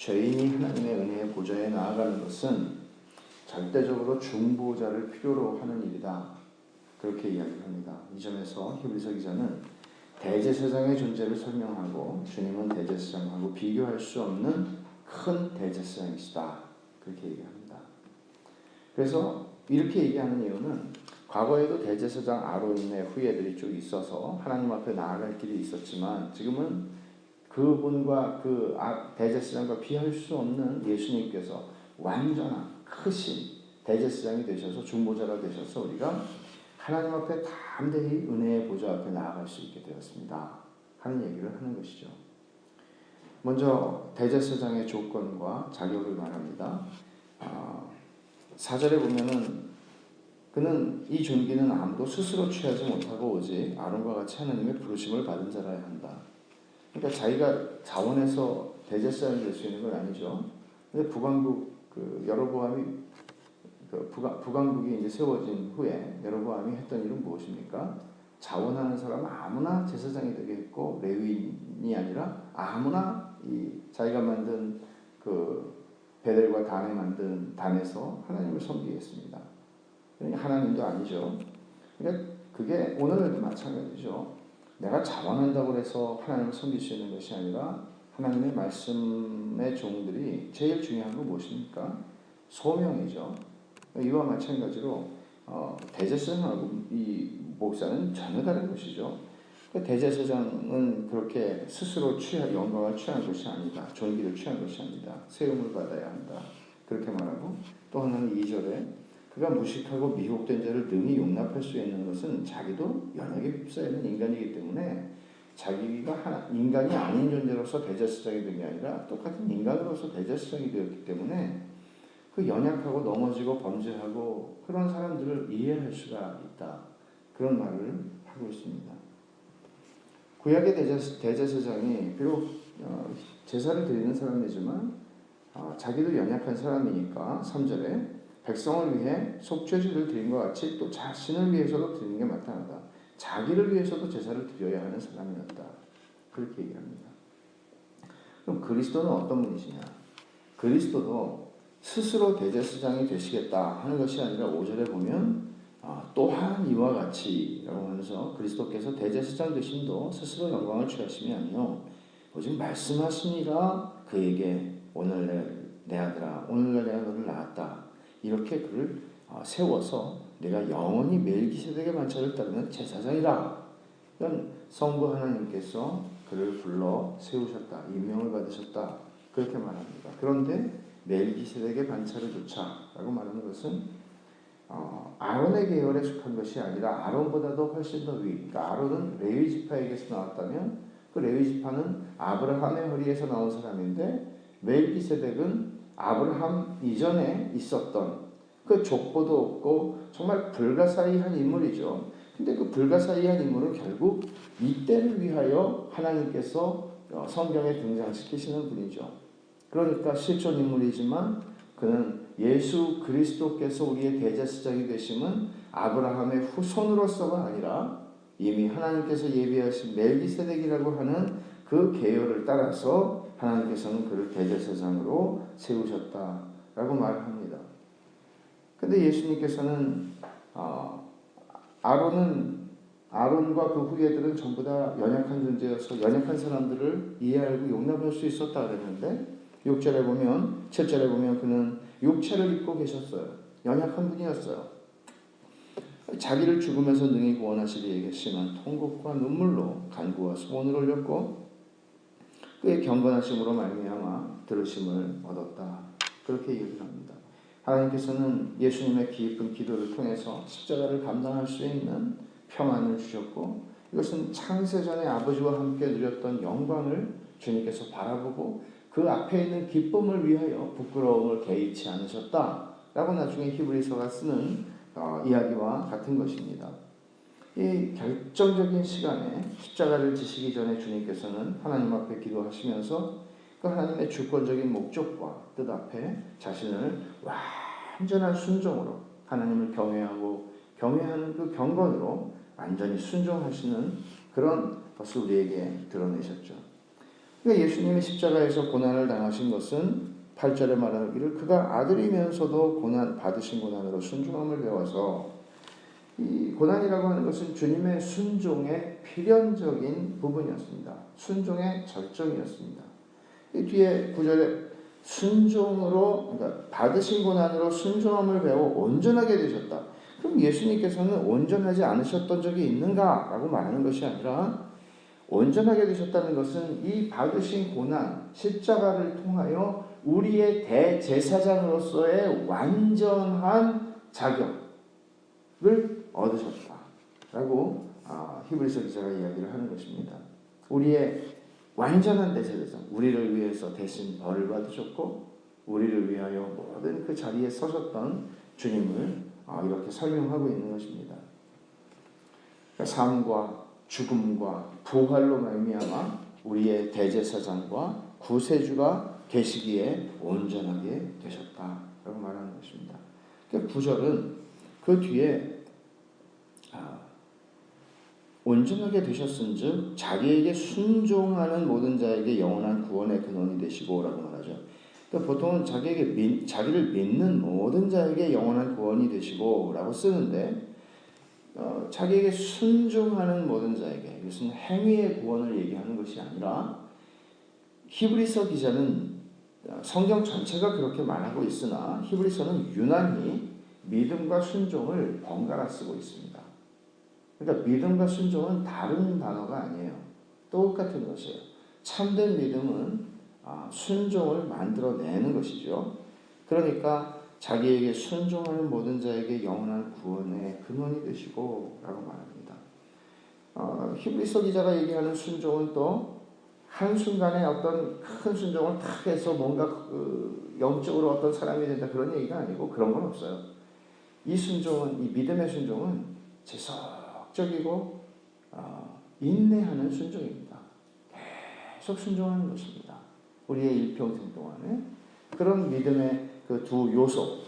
죄인이 하나님의 은혜의 보좌에 나아가는 것은 절대적으로 중보자를 필요로 하는 일이다. 그렇게 이야기를 합니다. 이 점에서 히브리서 기자는 대제사장의 존재를 설명하고 주님은 대제사장하고 비교할 수 없는 큰 대제사장이시다. 그렇게 얘기합니다. 그래서 이렇게 얘기하는 이유는 과거에도 대제사장 아론의 후예들이 쭉 있어서 하나님 앞에 나아갈 길이 있었지만 지금은 그분과 그 아, 대제사장과 비할 수 없는 예수님께서 완전한 크신 대제사장이 되셔서 중보자가 되셔서 우리가 하나님 앞에 담대히 은혜의 보좌 앞에 나아갈 수 있게 되었습니다. 하는 얘기를 하는 것이죠. 먼저 대제사장의 조건과 자격을 말합니다. 어, 사절에 보면은 그는 이 존귀는 아무도 스스로 취하지 못하고 오직 아론과 같이 하나님의 부르심을 받은 자라야 한다. 그러니까 자기가 자원해서 대제사장이 될 수 있는 건 아니죠. 근데 북왕국 그 여로보암이 그 북왕, 북왕국이 이제 세워진 후에 여로보암이 했던 일은 무엇입니까? 자원하는 사람은 아무나 제사장이 되게 했고 레위인이 아니라 아무나 이 자기가 만든 그 베델과 단에 만든 단에서 하나님을 섬기겠습니다. 그러니까 하나님도 아니죠. 그러니까 그게 오늘도 마찬가지죠. 내가 자원한다고 해서 하나님을 섬길 수 있는 것이 아니라 하나님의 말씀의 종들이 제일 중요한 건 무엇입니까? 소명이죠. 이와 마찬가지로 어, 대제사장하고 이 목사는 전혀 다른 것이죠. 그 대제사장은 그렇게 스스로 취하, 영광을 취한 것이 아니다. 존귀를 취한 것이 아니다. 세움을 받아야 한다. 그렇게 말하고 또 하나는 2절에 그가 무식하고 미혹된 자를 능히 용납할 수 있는 것은 자기도 연약에 휩싸여 있는 인간이기 때문에 자기가 하나, 인간이 아닌 존재로서 대제사장이 된 게 아니라 똑같은 인간으로서 대제사장이 되었기 때문에 그 연약하고 넘어지고 범죄하고 그런 사람들을 이해할 수가 있다. 그런 말을 하고 있습니다. 구약의 대제사 장이 비록 어, 제사를 드리는 사람이지만 어, 자기도 연약한 사람이니까 3절에 백성을 위해 속죄제를 드린 것 같이 또 자신을 위해서도 드리는 게 마땅하다. 자기를 위해서도 제사를 드려야 하는 사람이었다. 그렇게 얘기합니다. 그럼 그리스도는 어떤 분이시냐? 그리스도도 스스로 대제사장이 되시겠다 하는 것이 아니라 5절에 보면 아, 또한 이와 같이라고 하면서 그리스도께서 대제사장 되심도 스스로 영광을 취하심이 아니요 오직 말씀하시니라 그에게 오늘 내 아들아 오늘날 내가 너를 낳았다 이렇게 그를 어, 세워서 내가 영원히 멜기세덱의 만차를 따르는 제사장이다. 이건 성부 하나님께서 그를 불러 세우셨다. 임명을 받으셨다. 그렇게 말합니다. 그런데 멜기세덱의 반차를 조차라고 말하는 것은 어, 아론의 계열에 속한 것이 아니라 아론보다도 훨씬 더 위. 그러니까 아론은 레위 지파에게서 나왔다면 그 레위 지파는 아브라함의 허리에서 나온 사람인데 멜기세덱은 아브라함 이전에 있었던 그 족보도 없고 정말 불가사의한 인물이죠. 근데 그 불가사의한 인물은 결국 이때를 위하여 하나님께서 어, 성경에 등장시키시는 분이죠. 그러니까 실존 인물이지만 그는 예수 그리스도께서 우리의 대제사장이 되심은 아브라함의 후손으로서가 아니라 이미 하나님께서 예비하신 멜기세덱이라고 하는 그 계열을 따라서 하나님께서는 그를 대제사장으로 세우셨다라고 말을 합니다. 근데 예수님께서는 어, 아론은 아론과 그 후예들은 전부 다 연약한 존재여서 연약한 사람들을 이해하고 용납할 수 있었다 그랬는데 6절에 보면 7절에 보면 그는 육체를 입고 계셨어요. 연약한 분이었어요. 자기를 죽으면서 능히 구원하시기에 계시만 통곡과 눈물로 간구와 소원을 올렸고 그의 경건하심으로 말미암아 들으심을 얻었다. 그렇게 얘기를 합니다. 하나님께서는 예수님의 깊은 기도를 통해서 십자가를 감당할 수 있는 평안을 주셨고 이것은 창세전에 아버지와 함께 누렸던 영광을 주님께서 바라보고 그 앞에 있는 기쁨을 위하여 부끄러움을 개의치 않으셨다라고 나중에 히브리서가 쓰는 어, 이야기와 같은 것입니다. 이 결정적인 시간에 십자가를 지시기 전에 주님께서는 하나님 앞에 기도하시면서 그 하나님의 주권적인 목적과 뜻 앞에 자신을 완전한 순종으로 하나님을 경외하고 경외하는 그 경건으로 완전히 순종하시는 그런 것을 우리에게 드러내셨죠. 그러니까 예수님이 십자가에서 고난을 당하신 것은 8절에 말하기를 그가 아들이면서도 고난 받으신 고난으로 순종함을 배워서 이 고난이라고 하는 것은 주님의 순종의 필연적인 부분이었습니다. 순종의 절정이었습니다. 이 뒤에 구절에 순종으로 그러니까 받으신 고난으로 순종함을 배워 온전하게 되셨다. 그럼 예수님께서는 온전하지 않으셨던 적이 있는가라고 말하는 것이 아니라 온전하게 되셨다는 것은 이 받으신 고난 십자가를 통하여 우리의 대제사장으로서의 완전한 자격을 얻으셨다라고 아, 히브리서 기자가 이야기를 하는 것입니다. 우리의 완전한 대제사장, 우리를 위해서 대신 벌을 받으셨고 우리를 위하여 모든 그 자리에 서셨던 주님을 아, 이렇게 설명하고 있는 것입니다. 그러니까 삶과 죽음과 부활로 말미암아 우리의 대제사장과 구세주가 계시기에 온전하게 되셨다라고 말하는 것입니다. 그러니까 구절은 그 뒤에 아, 온전하게 되셨은즉 자기에게 순종하는 모든 자에게 영원한 구원의 근원이 되시고라고 말하죠. 그러니까 보통은 자기에게 믿, 자기를 믿는 모든 자에게 영원한 구원이 되시고라고 쓰는데 어, 자기에게 순종하는 모든 자에게 이것은 행위의 구원을 얘기하는 것이 아니라 히브리서 기자는 성경 전체가 그렇게 말하고 있으나 히브리서는 유난히 믿음과 순종을 번갈아 쓰고 있습니다. 그러니까 믿음과 순종은 다른 단어가 아니에요. 똑같은 것이에요. 참된 믿음은 아, 순종을 만들어내는 것이죠. 그러니까 자기에게 순종하는 모든 자에게 영원한 구원의 근원이 되시고 라고 말합니다. 어, 히브리서 기자가 얘기하는 순종은 또 한순간에 어떤 큰 순종을 탁 해서 뭔가 그 영적으로 어떤 사람이 된다 그런 얘기가 아니고 그런 건 없어요. 이 순종은 이 믿음의 순종은 지속 적이고 어, 인내하는 순종입니다. 계속 순종하는 것입니다. 우리의 일평생 동안에 그런 믿음의 그 두 요소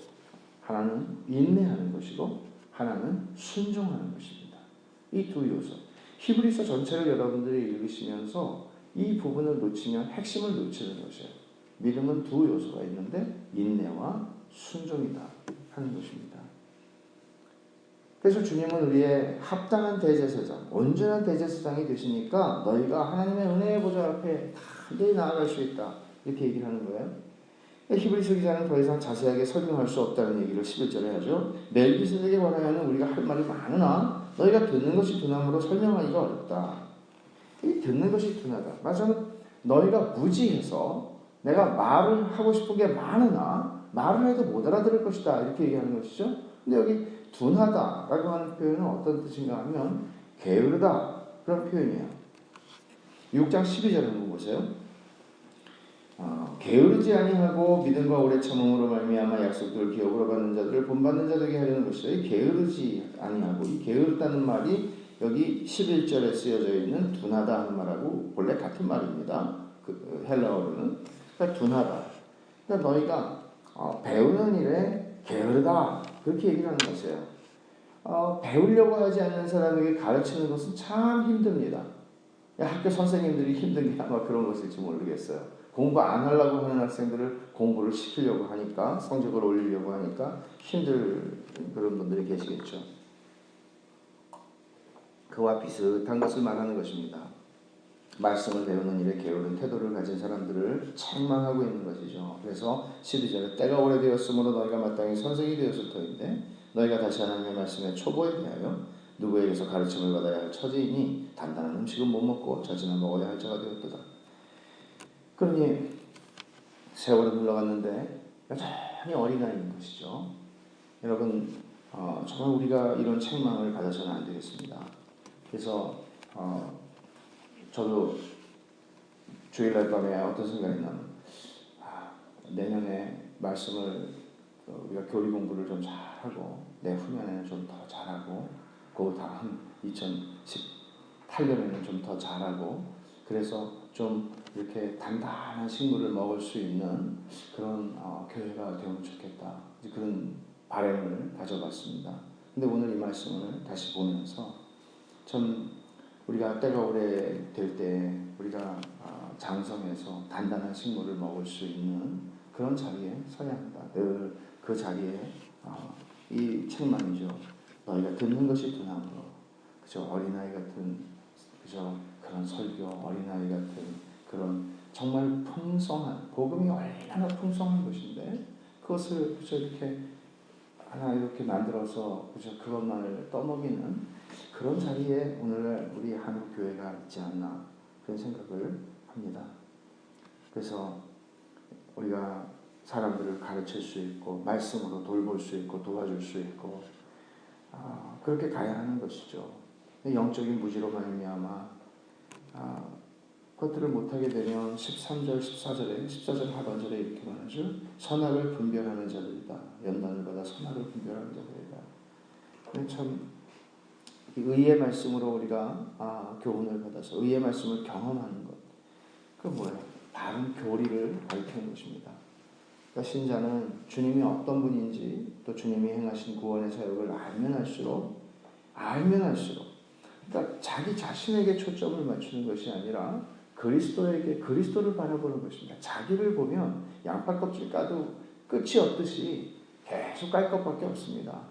하나는 인내하는 것이고 하나는 순종하는 것입니다. 이 두 요소. 히브리서 전체를 여러분들이 읽으시면서 이 부분을 놓치면 핵심을 놓치는 것이에요. 믿음은 두 요소가 있는데 인내와 순종이다 하는 것입니다. 그래서 주님은 우리의 합당한 대제사장, 온전한 대제사장이 되시니까 너희가 하나님의 은혜의 보좌 앞에 단단히 나아갈 수 있다. 이렇게 얘기를 하는 거예요. 히브리서 기자는 더 이상 자세하게 설명할 수 없다는 얘기를 11절에 하죠. 멜기세덱에 관하여는 우리가 할 말이 많으나 너희가 듣는 것이 둔함으로 설명하기가 어렵다. 이 듣는 것이 둔하다. 맞아 너희가 무지해서 내가 말을 하고 싶은 게 많으나 말을 해도 못 알아들을 것이다. 이렇게 얘기하는 것이죠. 근데 여기 둔하다라고 하는 표현은 어떤 뜻인가 하면 게으르다 그런 표현이에요. 6장 12절 한번 보세요. 어, 게으르지 아니하고 믿음과 오래 참음으로 말미암아 약속들을 기업으로 받는 자들을 본받는 자 되게 하려는 것이요 게으르지 아니하고 이 게으르다는 말이 여기 11절에 쓰여져 있는 둔하다 하는 말하고 원래 같은 말입니다. 그 헬라어로는 그러니까 둔하다. 그러니까 너희가 어, 배우는 일에 게으르다 그렇게 얘기를 하는 것이에요. 어, 배우려고 하지 않는 사람에게 가르치는 것은 참 힘듭니다. 학교 선생님들이 힘든 게 아마 그런 것일지 모르겠어요. 공부 안 하려고 하는 학생들을 공부를 시키려고 하니까 성적을 올리려고 하니까 힘들 그런 분들이 계시겠죠. 그와 비슷한 것을 말하는 것입니다. 말씀을 배우는 일에 게으른 태도를 가진 사람들을 책망하고 있는 것이죠. 그래서 12절에 때가 오래되었으므로 너희가 마땅히 선생이 되었을 터인데 너희가 다시 하나님의 말씀에 초보에 대하여 누구에게서 가르침을 받아야 할 처지이니 단단한 음식은 못 먹고 젖이나 먹어야 할 자가 되었도다. 그러니 세월은 흘러갔는데 여전히 어린아이인 것이죠. 여러분 어, 정말 우리가 이런 책망을 받아서는 안 되겠습니다. 그래서 어, 저도 주일날 밤에 어떤 생각이 나면 아, 내년에 말씀을 어, 우리가 교리 공부를 좀 잘하고 내 후년에는 좀 더 잘하고 그 다음 2018년에는 좀 더 잘하고 그래서 좀 이렇게 단단한 식물을 먹을 수 있는 그런 어, 교회가 되면 좋겠다 그런 바램을 가져봤습니다. 근데 오늘 이 말씀을 다시 보면서 참 우리가 때가 오래 될 때 우리가 아, 어, 장성해서 단단한 식물을 먹을 수 있는 그런 자리에 서야 한다. 늘 그 자리에 어, 이 책망이죠. 너희가 듣는 것이 거, 그저 어린아이 같은 그저 그런 설교, 어린아이 같은 그런 정말 풍성한 복음이 얼마나 풍성한 것인데 그것을 그저 이렇게 하나 이렇게 만들어서 그저 그것만을 떠먹이는 그런 자리에 오늘날 우리 한국 교회가 있지 않나 그런 생각을 합니다. 그래서 우리가 사람들을 가르칠 수 있고 말씀으로 돌볼 수 있고 도와줄 수 있고 아, 그렇게 가야 하는 것이죠. 영적인 무지로 말미암아 아, 그것들을 못하게 되면 13절, 14절에 14절 하반절에 이렇게 말하죠. 선악을 분별하는 자들이다. 연단을 받아 선악을 분별하는 자들이다. 참 의의 말씀으로 우리가 아, 교훈을 받아서 의의 말씀을 경험하는 것. 그 뭐예요? 바른 교리를 가르치는 것입니다. 그러니까 신자는 주님이 어떤 분인지 또 주님이 행하신 구원의 사역을 알면 할수록 알면 할수록 그러니까 자기 자신에게 초점을 맞추는 것이 아니라 그리스도에게 그리스도를 바라보는 것입니다. 자기를 보면 양파 껍질 까도 끝이 없듯이 계속 깔 것밖에 없습니다.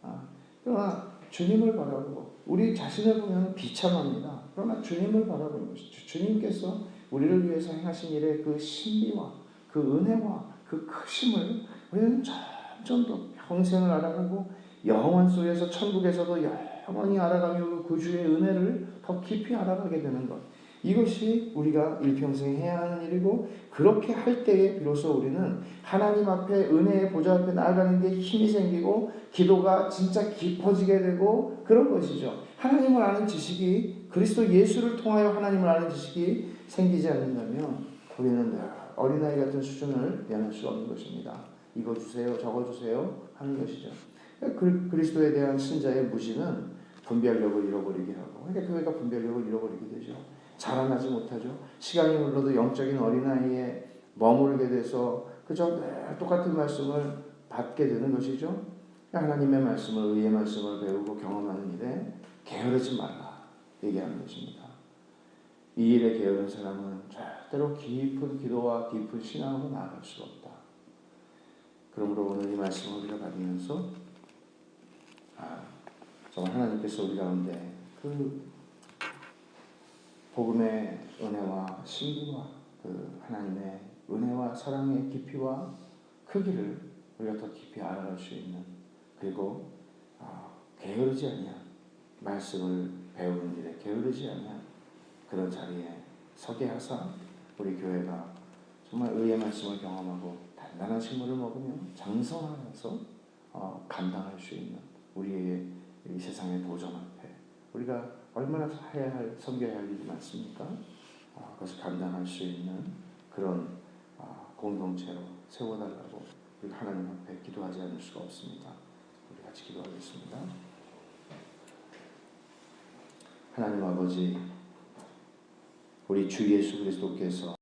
아, 그러나 주님을 바라보고 우리 자신을 보면 비참합니다. 그러나 주님을 바라보는 것이죠. 주님께서 우리를 위해서 행하신 일의 그 신비와 그 은혜와 그 크심을 우리는 점점 더 평생을 알아가고 영원 속에서 천국에서도 영원히 알아가며 그 구주의 은혜를 더 깊이 알아가게 되는 것. 이것이 우리가 일평생 해야 하는 일이고 그렇게 할 때에 비로소 우리는 하나님 앞에 은혜의 보좌 앞에 나아가는 데 힘이 생기고 기도가 진짜 깊어지게 되고 그런 것이죠. 하나님을 아는 지식이 그리스도 예수를 통하여 하나님을 아는 지식이 생기지 않는다면 우리는 어린아이 같은 수준을 면할 수 없는 것입니다. 이거 주세요, 저거 주세요 하는 것이죠. 그리스도에 대한 신자의 무지는 분별력을 잃어버리게 하고 그러니까 교회가 분별력을 잃어버리게 되죠. 자라나지 못하죠. 시간이 흘러도 영적인 어린아이에 머무르게 돼서 그저 늘 똑같은 말씀을 받게 되는 것이죠. 하나님의 말씀을 의의 말씀을 배우고 경험하는 일에 게으르지 말라 얘기하는 것입니다. 이 일에 게으른 사람은 절대로 깊은 기도와 깊은 신앙으로 나아갈 수 없다. 그러므로 오늘 이 말씀을 우리가 받으면서 아, 정말 하나님께서 우리 가운데 그 복음의 은혜와 신비와 그 하나님의 은혜와 사랑의 깊이와 크기를 우리가 더 깊이 알아갈 수 있는 그리고 어, 게으르지 아니한 말씀을 배우는 일에 게으르지 아니한 그런 자리에 서게 하사 우리 교회가 정말 의의 말씀을 경험하고 단단한 식물을 먹으며 장성하여서 어, 감당할 수 있는 우리의 이 세상의 도전 앞에 우리가 얼마나 해야 할 섬겨야 할 일이 많습니까? 어, 그것을 감당할 수 있는 그런 어, 공동체로 세워달라고 우리 하나님 앞에 기도하지 않을 수가 없습니다. 우리 같이 기도하겠습니다. 하나님 아버지, 우리 주 예수 그리스도께서